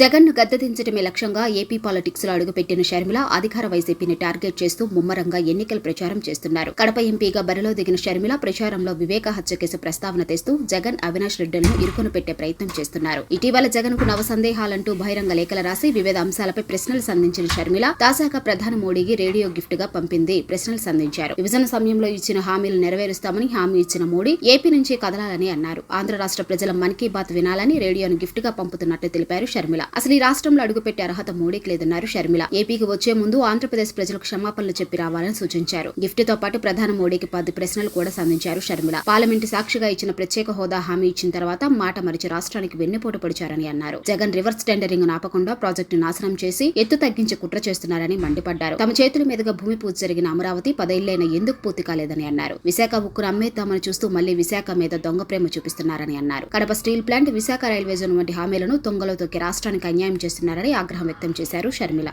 జగన్ను గద్దెదించడమే లక్ష్యంగా ఏపీ పాలిటిక్స్లో అడుగుపెట్టిన షర్మిల అధికార వైసీపీని టార్గెట్ చేస్తూ ముమ్మరంగా ఎన్నికల ప్రచారం చేస్తున్నారు. కడప ఎంపీగా బరిలో దిగిన షర్మిల ప్రచారంలో వివేక హత్య కేసు ప్రస్తావన తెస్తూ జగన్ అవినాష్ రెడ్డిలను ఇరుకును పెట్టే ప్రయత్నం చేస్తున్నారు. ఇటీవల జగన్కు నవ సందేహాలంటూ బహిరంగ లేఖలు రాసి వివిధ అంశాలపై ప్రశ్నలు సంధించిన షర్మిల తాజాగా ప్రధాని మోడీకి రేడియో గిఫ్ట్గా పంపింది ప్రశ్నలు సంధించారు. విభజన సమయంలో ఇచ్చిన హామీలు నెరవేరుస్తామని హామీ ఇచ్చిన మోడీ ఏపీ నుంచి కదలాలని అన్నారు. ఆంధ్ర రాష్ట్ర ప్రజల మన్ కీ బాత్ వినాలని రేడియోను గిఫ్ట్గా పంపుతున్నట్టు తెలిపారు షర్మిల. అసలు ఈ రాష్ట్రంలో అడుగుపెట్టే అర్హత మోడీకి లేదన్నారు షర్మిల. ఏపీకి వచ్చే ముందు ఆంధ్రప్రదేశ్ ప్రజలకు క్షమాపణలు చెప్పి రావాలని సూచించారు. గిఫ్ట్తో పాటు ప్రధాని మోడీకి పది ప్రశ్నలు కూడా సంధించారు షర్మిల. పార్లమెంటు సాక్షిగా ఇచ్చిన ప్రత్యేక హోదా హామీ ఇచ్చిన తర్వాత మాట మరిచి రాష్ట్రానికి వెన్నెపోటు పొడిచారని అన్నారు. జగన్ రివర్స్ టెండరింగ్ ఆపకుండా ప్రాజెక్టు నాశనం చేసి ఎత్తు తగ్గించి కుట్ర చేస్తున్నారని మండిపడ్డారు. తమ చేతుల మీదుగా భూమి పూజ జరిగిన అమరావతి పదేళ్ళైన ఎందుకు పూర్తి కాలేదని అన్నారు. విశాఖ ఉక్కును అమ్మేద్దామని చూస్తూ మళ్ళీ విశాఖ మీద దొంగ ప్రేమ చూపిస్తున్నారని అన్నారు. Kadapa steel plant Visakha railway zone వంటి హామీలను తొంగలో తొక్కి రాష్ట్రానికి అన్యాయం చేస్తున్నారని ఆగ్రహం వ్యక్తం చేశారు షర్మిల.